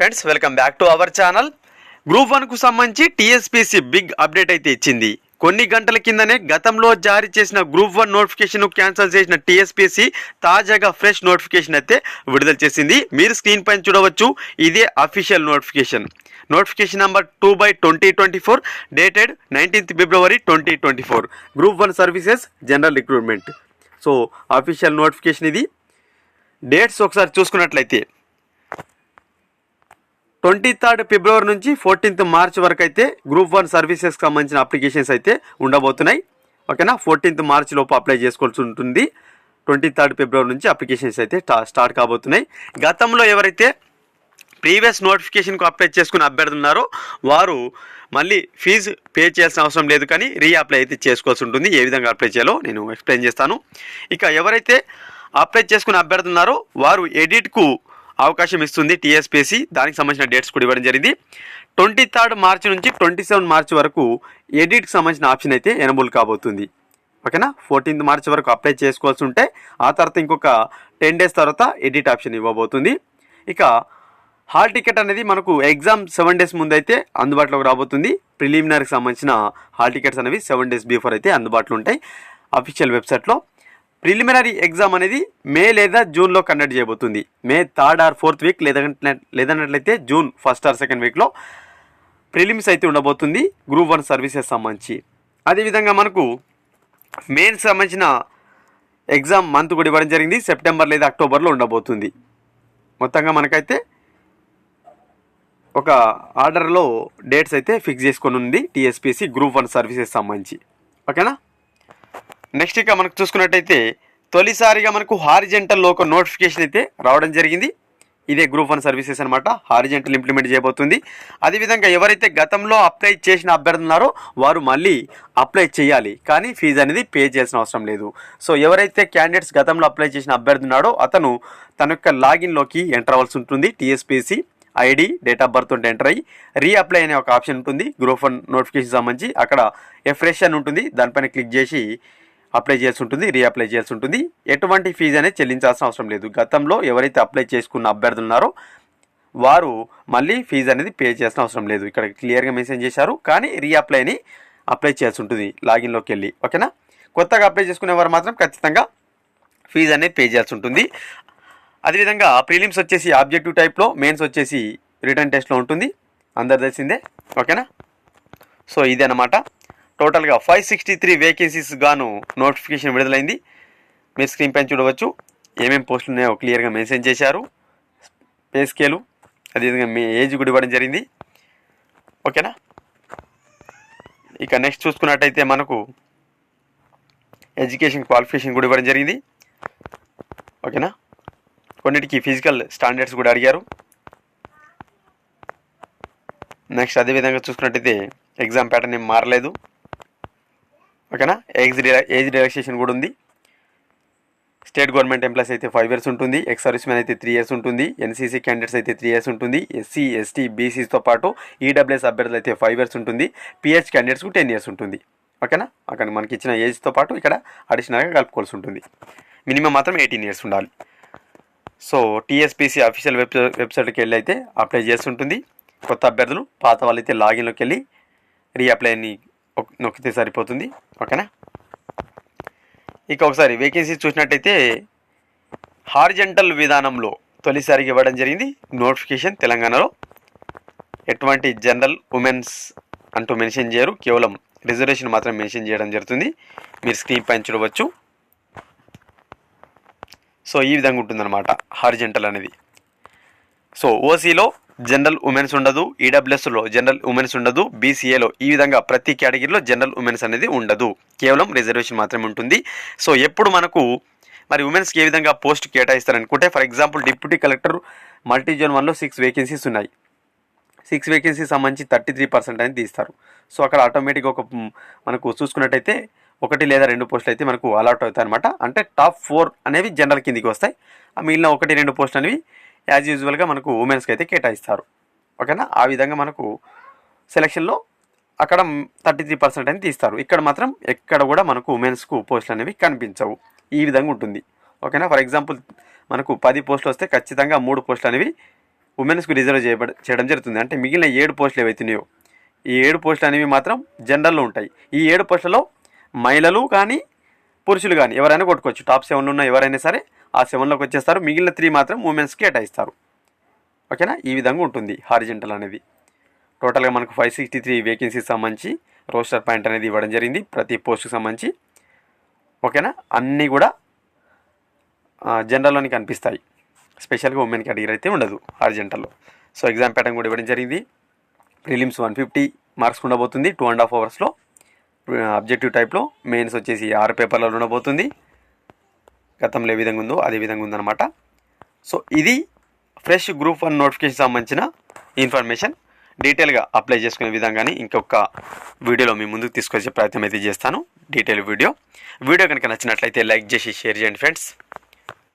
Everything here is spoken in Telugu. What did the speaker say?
Friends welcome back to our channel. Group వన్కు సంబంధించి టీఎస్పీసీ బిగ్ అప్డేట్ అయితే ఇచ్చింది. కొన్ని గంటల కిందనే గతంలో జారీ చేసిన గ్రూప్ వన్ నోటిఫికేషన్ క్యాన్సిల్ చేసిన టీఎస్పీసీ తాజాగా ఫ్రెష్ నోటిఫికేషన్ అయితే విడుదల చేసింది. మీరు స్క్రీన్ పైన చూడవచ్చు ఇదే official notification. Notification number two by twenty twenty four dated nineteenth February twenty twenty four. Group one services general recruitment. So official notification ఇది. డేట్స్ ఒకసారి చూసుకున్నట్లయితే ట్వంటీ థర్డ్ ఫిబ్రవరి నుంచి ఫోర్టీన్త్ మార్చ్ వరకు అయితే గ్రూప్ వన్ సర్వీసెస్కి సంబంధించిన అప్లికేషన్స్ అయితే ఉండబోతున్నాయి. ఓకేనా? ఫోర్టీన్త్ మార్చ్ లోపు అప్లై చేసుకోవాల్సి ఉంటుంది. ట్వంటీ థర్డ్ ఫిబ్రవరి నుంచి అప్లికేషన్స్ అయితే స్టార్ట్ కాబోతున్నాయి. గతంలో ఎవరైతే ప్రీవియస్ నోటిఫికేషన్కు అప్లై చేసుకున్న అభ్యర్థులు ఉన్నారో వారు మళ్ళీ ఫీజు పే చేయాల్సిన అవసరం లేదు కానీ రీ అప్లై అయితే చేసుకోవాల్సి ఉంటుంది. ఏ విధంగా అప్లై చేయాలో నేను ఎక్స్ప్లెయిన్ చేస్తాను. ఇక ఎవరైతే అప్లై చేసుకున్న అభ్యర్థులు ఉన్నారో వారు ఎడిట్కు అవకాశం ఇస్తుంది టీఎస్పీసీ దానికి సంబంధించిన డేట్స్ కూడా ఇవ్వడం జరిగింది. ట్వంటీ థర్డ్ మార్చి నుంచి ట్వంటీ సెవెన్ మార్చి వరకు ఎడిట్కి సంబంధించిన ఆప్షన్ అయితే ఎనబుల్ కాబోతుంది. ఓకేనా? ఫోర్టీన్త్ మార్చ్ వరకు అప్లై చేసుకోవాల్సి ఉంటే ఆ తర్వాత ఇంకొక టెన్ డేస్ తర్వాత ఎడిట్ ఆప్షన్ ఇవ్వబోతుంది. ఇక హాల్ టికెట్ అనేది మనకు ఎగ్జామ్ సెవెన్ డేస్ ముందు అయితే అందుబాటులోకి రాబోతుంది. ప్రిలిమినరీకి సంబంధించిన హాల్ టికెట్స్ అనేవి సెవెన్ డేస్ బిఫోర్ అయితే అందుబాటులో ఉంటాయి. అఫీషియల్ వెబ్సైట్లో ప్రిలిమినరీ ఎగ్జామ్ అనేది మే లేదా జూన్లో కండక్ట్ చేయబోతుంది. May third or fourth week లేదంటే లేదన్నట్లయితే జూన్ ఫస్ట్ ఆర్ సెకండ్ వీక్లో ప్రిలిమ్స్ అయితే ఉండబోతుంది గ్రూప్ వన్ సర్వీసెస్ సంబంధించి. అదేవిధంగా మనకు మెయిన్ సంబంధించిన ఎగ్జామ్ మంత్ కూడా ఇవ్వడం జరిగింది. సెప్టెంబర్ లేదా అక్టోబర్లో ఉండబోతుంది. మొత్తంగా మనకైతే ఒక ఆర్డర్లో డేట్స్ అయితే ఫిక్స్ చేసుకొని ఉంది టీఎస్పీసీ గ్రూప్ వన్ సర్వీసెస్ సంబంధించి. ఓకేనా? నెక్స్ట్ ఇక మనకు చూసుకున్నట్టయితే తొలిసారిగా మనకు హారిజెంటల్లో ఒక నోటిఫికేషన్ అయితే రావడం జరిగింది. ఇదే గ్రూప్ వన్ సర్వీసెస్ అనమాట హారిజెంటల్ ఇంప్లిమెంట్ చేయబోతుంది. అదేవిధంగా ఎవరైతే గతంలో అప్లై చేసిన అభ్యర్థులున్నారో వారు మళ్ళీ అప్లై చేయాలి. కానీ ఫీజు అనేది పే చేయాల్సిన అవసరం లేదు. సో ఎవరైతే క్యాండిడేట్స్ గతంలో అప్లై చేసిన అభ్యర్థున్నాడో అతను తన యొక్క లాగిన్లోకి ఎంటర్ అవ్వాల్సి ఉంటుంది. TSPC ID date of birth ఉంటే ఎంటర్ అయ్యి రీఅప్లై అనే ఒక ఆప్షన్ ఉంటుంది. గ్రూప్ వన్ నోటిఫికేషన్ సంబంధించి అక్కడ ఎఫ్రెష్ అని ఉంటుంది. దానిపైన క్లిక్ చేసి అప్లై చేయాల్సి ఉంటుంది రీ అప్లై చేయాల్సి ఉంటుంది. ఎటువంటి ఫీజు అనేది చెల్లించాల్సిన అవసరం లేదు. గతంలో ఎవరైతే అప్లై చేసుకున్న అభ్యర్థులు ఉన్నారో వారు మళ్ళీ ఫీజు అనేది పే చేయాల్సిన అవసరం లేదు. ఇక్కడ క్లియర్గా మెన్షన్ చేశారు. కానీ రీ అప్లైని అప్లై చేయాల్సి ఉంటుంది లాగిన్లోకి వెళ్ళి. ఓకేనా? కొత్తగా అప్లై చేసుకునే వారు మాత్రం ఖచ్చితంగా ఫీజు అనేది పే చేయాల్సి ఉంటుంది. అదేవిధంగా ప్రీలిమ్స్ వచ్చేసి ఆబ్జెక్టివ్ టైప్లో మెయిన్స్ వచ్చేసి రిటర్న్ టెస్ట్లో ఉంటుంది. అందరు తెలిసిందే? ఓకేనా? సో ఇదే అనమాట టోటల్గా ఫైవ్ సిక్స్టీ త్రీ వేకెన్సీస్ గాను నోటిఫికేషన్ విడుదలైంది. మీరు స్క్రీన్ పైన చూడవచ్చు. ఏమేమి పోస్టులు ఉన్నాయో క్లియర్గా మెన్షన్ చేశారు. పే స్కేలు అదేవిధంగా మీ ఏజ్ కూడా ఇవ్వడం జరిగింది. ఓకేనా? ఇక నెక్స్ట్ చూసుకున్నట్టయితే మనకు ఎడ్యుకేషన్ క్వాలిఫికేషన్ కూడా ఇవ్వడం జరిగింది. ఓకేనా? కొన్నిటికి ఫిజికల్ స్టాండర్డ్స్ కూడా అడిగారు. నెక్స్ట్ అదేవిధంగా చూసుకున్నట్టయితే ఎగ్జామ్ ప్యాటర్న్ ఏం మారలేదు. ఓకేనా? ఏజ్ ఏజ్ రిలాక్సేషన్ కూడా ఉంది. స్టేట్ గవర్నమెంట్ ఎంప్లాయీస్ అయితే ఫైవ్ ఇయర్స్ ఉంటుంది. ఎక్స్ సర్వీస్ మ్యాన్ అయితే త్రీ ఇయర్స్ ఉంటుంది. ఎన్సీసీ క్యాండిడేట్స్ అయితే త్రీ ఇయర్స్ ఉంటుంది. ఎస్సీ ఎస్టీ బీసీస్తో పాటు ఈడబ్ల్యూఎస్ అభ్యర్థులు అయితే ఫైవ్ ఇయర్స్ ఉంటుంది. పిహెచ్ క్యాండిడేట్స్కు టెన్ ఇయర్స్ ఉంటుంది. ఓకేనా? అక్కడ మనకి ఇచ్చిన ఏజ్తో పాటు ఇక్కడ అడిషనల్గా కలుపుకోవాల్సి ఉంటుంది. మినిమం మాత్రం ఎయిటీన్ ఇయర్స్ ఉండాలి. సో టీఎస్పీసీ అఫీషియల్ వెబ్ వెబ్సైట్కి వెళ్ళి అయితే అప్లై చేస్తుంటుంది కొత్త అభ్యర్థులు పాత వాళ్ళు అయితే లాగిన్లోకి వెళ్ళి రీఅప్లైని నొక్కితే సరిపోతుంది. ఓకేనా ఇక ఒకసారి వేకెన్సీ చూసినట్టయితే హార్జెంటల్ విధానంలో తొలిసారిగా ఇవ్వడం జరిగింది. నోటిఫికేషన్ తెలంగాణలో. ఎటువంటి జనరల్ ఉమెన్స్ అంటూ మెన్షన్ చేయరు. కేవలం రిజర్వేషన్ మాత్రం మెన్షన్ చేయడం జరుగుతుంది. మీరు స్క్రీన్ పైన చూడవచ్చు. సో ఈ విధంగా ఉంటుందన్నమాట హార్జెంటల్ అనేది. సో ఓసీలో జనరల్ ఉమెన్స్ ఉండదు ఈడబ్ల్యూఎస్లో జనరల్ ఉమెన్స్ ఉండదు బీసీఏలో ఈ విధంగా ప్రతి కేటగిరీలో జనరల్ ఉమెన్స్ అనేది ఉండదు. కేవలం రిజర్వేషన్ మాత్రమే ఉంటుంది. సో ఎప్పుడు మనకు మరి ఉమెన్స్కి ఏ విధంగా post కేటాయిస్తారనుకుంటే for example deputy collector multi zone వన్లో సిక్స్ వేకెన్సీస్ ఉన్నాయి. సిక్స్ వేకెన్సీ సంబంధించి థర్టీ త్రీ పర్సెంట్ అనేది తీస్తారు. సో అక్కడ ఆటోమేటిక్గా ఒక మనకు చూసుకున్నట్టయితే ఒకటి లేదా రెండు పోస్టులు అయితే మనకు అలాట్ అవుతాయి అనమాట అంటే టాప్ ఫోర్ అనేవి జనరల్ కిందికి వస్తాయి. ఆ మిగిలిన ఒకటి రెండు పోస్టులు అనేవి యాజ్ యూజువల్గా మనకు ఉమెన్స్కి అయితే కేటాయిస్తారు. ఓకేనా? ఆ విధంగా మనకు సెలక్షన్లో అక్కడ థర్టీ త్రీ పర్సెంట్ అని తీస్తారు. ఇక్కడ మాత్రం ఎక్కడ కూడా మనకు ఉమెన్స్కు పోస్టులు అనేవి కనిపించవు. ఈ విధంగా ఉంటుంది. ఓకేనా? ఫర్ ఎగ్జాంపుల్ మనకు పది పోస్టులు వస్తే ఖచ్చితంగా మూడు పోస్టులు అనేవి ఉమెన్స్కు రిజర్వ్ చేయబడ చేయడం జరుగుతుంది. అంటే మిగిలిన ఏడు పోస్టులు ఏవైతున్నాయో ఈ ఏడు పోస్టులు అనేవి మాత్రం జనరల్లో ఉంటాయి. ఈ ఏడు పోస్టులలో మహిళలు కానీ పురుషులు కానీ ఎవరైనా కొట్టుకోవచ్చు. టాప్ సెవెన్ ఉన్న ఎవరైనా సరే ఆ సెవెన్లోకి వచ్చేస్తారు. మిగిలిన త్రీ మాత్రం ఉమెన్స్కి కేటాయిస్తారు. ఓకేనా ఈ విధంగా ఉంటుంది హారిజెంటల్ అనేది. టోటల్గా మనకు ఫైవ్ సిక్స్టీ త్రీ వేకెన్సీకి సంబంధించి రోస్టర్ పాయింట్ అనేది ఇవ్వడం జరిగింది ప్రతి పోస్ట్కి సంబంధించి. ఓకేనా అన్నీ కూడా జనరల్లోని కనిపిస్తాయి. స్పెషల్గా ఉమెన్ కేటగిరీ అయితే ఉండదు హారిజెంటల్లో సో ఎగ్జామ్ ప్యాటర్న్ కూడా ఇవ్వడం జరిగింది. ప్రిలిమ్స్ వన్ ఫిఫ్టీ మార్క్స్ ఉండబోతుంది. టూ అండ్ హాఫ్ అవర్స్లో అబ్జెక్టివ్ టైప్లో మెయిన్స్ వచ్చేసి ఆరు పేపర్లలో ఉండబోతుంది. గతంలో ఏ విధంగా ఉందో అదే విధంగా ఉందన్నమాట. సో ఇది ఫ్రెష్ గ్రూప్ వన్ నోటిఫికేషన్ సంబంధించిన ఇన్ఫర్మేషన్ డీటెయిల్గా అప్లై చేసుకునే విధంగానే ఇంకొక వీడియోలో మీ ముందుకు తీసుకొచ్చే ప్రయత్నం అయితే చేస్తాను. డీటెయిల్ వీడియో వీడియో కనుక నచ్చినట్లయితే లైక్ చేసి షేర్ చేయండి ఫ్రెండ్స్